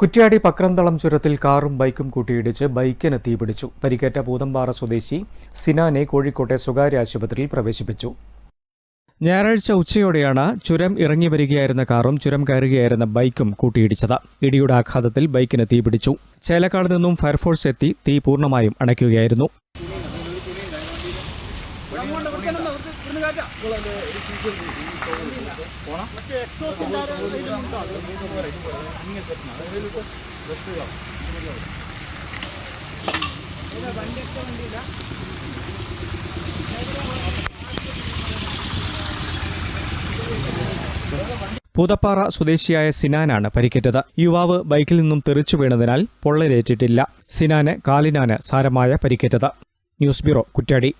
കുറ്റ്യാടി പക്രന്തളം ചുരത്തിൽ കാറും ബൈക്കും കൂട്ടിയിടിച്ച് ബൈക്കിന് തീപിടിച്ചു. പരിക്കേറ്റ പൂതമ്പാറ സ്വദേശി സിനാനെ കോഴിക്കോട്ടെ സ്വകാര്യ ആശുപത്രിയിൽ പ്രവേശിപ്പിച്ചു. ഞായറാഴ്ച ഉച്ചയോടെയാണ് ചുരം ഇറങ്ങി വരികയായിരുന്ന കാറും ചുരം കയറുകയായിരുന്ന ബൈക്കും കൂട്ടിയിടിച്ചത്. ഇടിയുടെ ആഘാതത്തിൽ ബൈക്കിന് തീപിടിച്ചു. ചേലക്കാട് നിന്നും ഫയർഫോഴ്സ് എത്തി തീ പൂർണമായും അണയ്ക്കുകയായിരുന്നു. പൂതപ്പാറ സ്വദേശിയായ സിനാനാണ് പരിക്കേറ്റത്. യുവാവ് ബൈക്കിൽ നിന്നും തെറിച്ചു വീണതിനാൽ പൊള്ളലേറ്റിട്ടില്ല. സിനാന് കാലിനാണ് സാരമായ പരിക്കേറ്റത്. News bureau Kuttiyadi.